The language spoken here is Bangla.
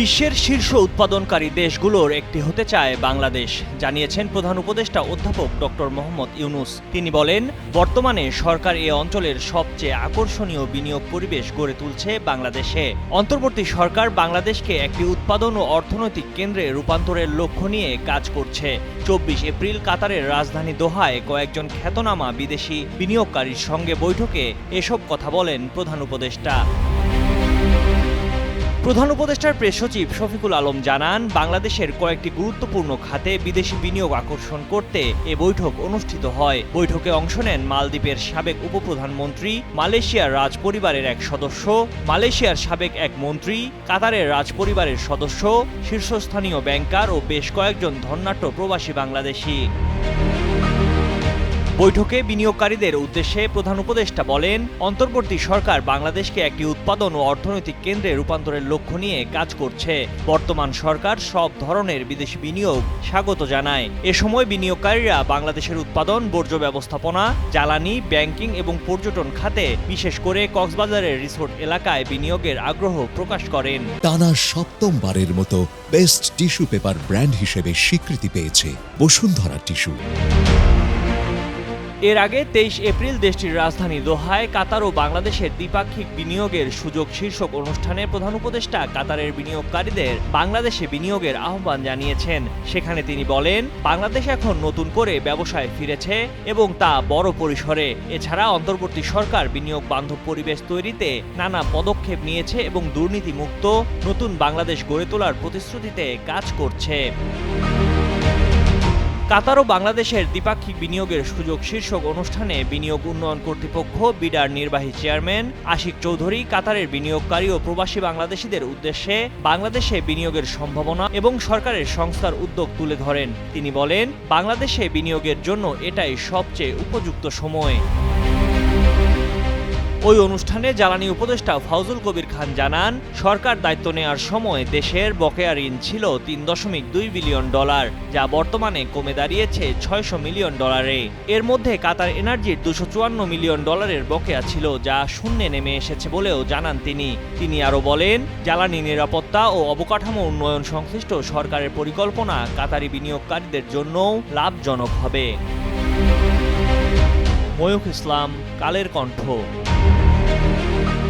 বিশ্বের শীর্ষ উৎপাদনকারী দেশগুলোর একটি হতে চায় বাংলাদেশ, জানিয়েছেন প্রধান উপদেষ্টা অধ্যাপক ডক্টর মোহাম্মদ ইউনুস। তিনি বলেন, বর্তমানে সরকার এ অঞ্চলের সবচেয়ে আকর্ষণীয় বিনিয়োগ পরিবেশ গড়ে তুলছে বাংলাদেশে। অন্তর্বর্তী সরকার বাংলাদেশকে একটি উৎপাদন ও অর্থনৈতিক কেন্দ্রে রূপান্তরের লক্ষ্য নিয়ে কাজ করছে। চব্বিশ এপ্রিল কাতারের রাজধানী দোহায় কয়েকজন খ্যাতনামা বিদেশি বিনিয়োগকারীর সঙ্গে বৈঠকে এসব কথা বলেন প্রধান উপদেষ্টা। প্রধান উপদেষ্টার প্রেস সচিব শফিকুল আলম জানান, বাংলাদেশের কয়েকটি গুরুত্বপূর্ণ খাতে বিদেশি বিনিয়োগ আকর্ষণ করতে এ বৈঠক অনুষ্ঠিত হয়। বৈঠকে অংশ নেন মালদ্বীপের সাবেক উপপ্রধানমন্ত্রী, মালয়েশিয়ার রাজ পরিবারের এক সদস্য, মালয়েশিয়ার সাবেক এক মন্ত্রী, কাতারের রাজ পরিবারের সদস্য, শীর্ষস্থানীয় ব্যাংকার ও বেশ কয়েকজন ধন্যাট্য প্রবাসী বাংলাদেশি। বৈঠকে বিনিয়োগকারীদের উদ্দেশ্যে প্রধান উপদেষ্টা বলেন, অন্তর্বর্তী সরকার বাংলাদেশকে একটি উৎপাদন ও অর্থনৈতিক কেন্দ্রে রূপান্তরের লক্ষ্য নিয়ে কাজ করছে। বর্তমান সরকার সব ধরনের বিদেশি বিনিয়োগ স্বাগত জানায়। এ সময় বিনিয়োগকারীরা বাংলাদেশের উৎপাদন, বর্জ্য ব্যবস্থাপনা, জ্বালানি, ব্যাংকিং এবং পর্যটন খাতে, বিশেষ করে কক্সবাজারের রিসোর্ট এলাকায় বিনিয়োগের আগ্রহ প্রকাশ করেন। টানা সপ্তমবারের মতো বেস্ট টিস্যু পেপার ব্র্যান্ড হিসেবে স্বীকৃতি পেয়েছে বসুন্ধরা টিস্যু। এর আগে তেইশ এপ্রিল দেশটির রাজধানী দোহায় কাতার ও বাংলাদেশের দ্বিপাক্ষিক বিনিয়োগের সুযোগ শীর্ষক অনুষ্ঠানে প্রধান উপদেষ্টা কাতারের বিনিয়োগকারীদের বাংলাদেশে বিনিয়োগের আহ্বান জানিয়েছেন। সেখানে তিনি বলেন, বাংলাদেশ এখন নতুন করে ব্যবসায় ফিরেছে এবং তা বড় পরিসরে। এছাড়া অন্তর্বর্তী সরকার বিনিয়োগ বান্ধব পরিবেশ তৈরিতে নানা পদক্ষেপ নিয়েছে এবং দুর্নীতিমুক্ত নতুন বাংলাদেশ গড়ে তোলার প্রতিশ্রুতিতে কাজ করছে। কাতার ও বাংলাদেশের দ্বিপাক্ষিক বিনিয়োগের সুযোগ শীর্ষক অনুষ্ঠানে বিনিয়োগ উন্নয়ন কর্তৃপক্ষ, বিডার নির্বাহী চেয়ারম্যান আশিক চৌধুরী কাতারের বিনিয়োগকারী ও প্রবাসী বাংলাদেশিদের উদ্দেশ্যে বাংলাদেশে বিনিয়োগের সম্ভাবনা এবং সরকারের সংস্থার উদ্যোগ তুলে ধরেন। তিনি বলেন, বাংলাদেশে বিনিয়োগের জন্য এটাই সবচেয়ে উপযুক্ত সময়। ওই অনুষ্ঠানে জ্বালানি উপদেষ্টা ফাউজুল কবির খান জানান, সরকার দায়িত্ব নেওয়ার সময় দেশের বকেয়া ঋণ ছিল তিন দশমিক দুই বিলিয়ন ডলার, যা বর্তমানে কমে দাঁড়িয়েছে ছয়শো মিলিয়ন ডলারে। এর মধ্যে কাতার এনার্জির দুশো চুয়ান্ন মিলিয়ন ডলারের বকেয়া ছিল, যা শূন্যে নেমে এসেছে বলেও জানান তিনি। তিনি আরও বলেন, জ্বালানি নিরাপত্তা ও অবকাঠামো উন্নয়ন সংশ্লিষ্ট সরকারের পরিকল্পনা কাতারি বিনিয়োগকারীদের জন্যও লাভজনক হবে। ময়ূখ ইসলাম, কালের কণ্ঠ। Música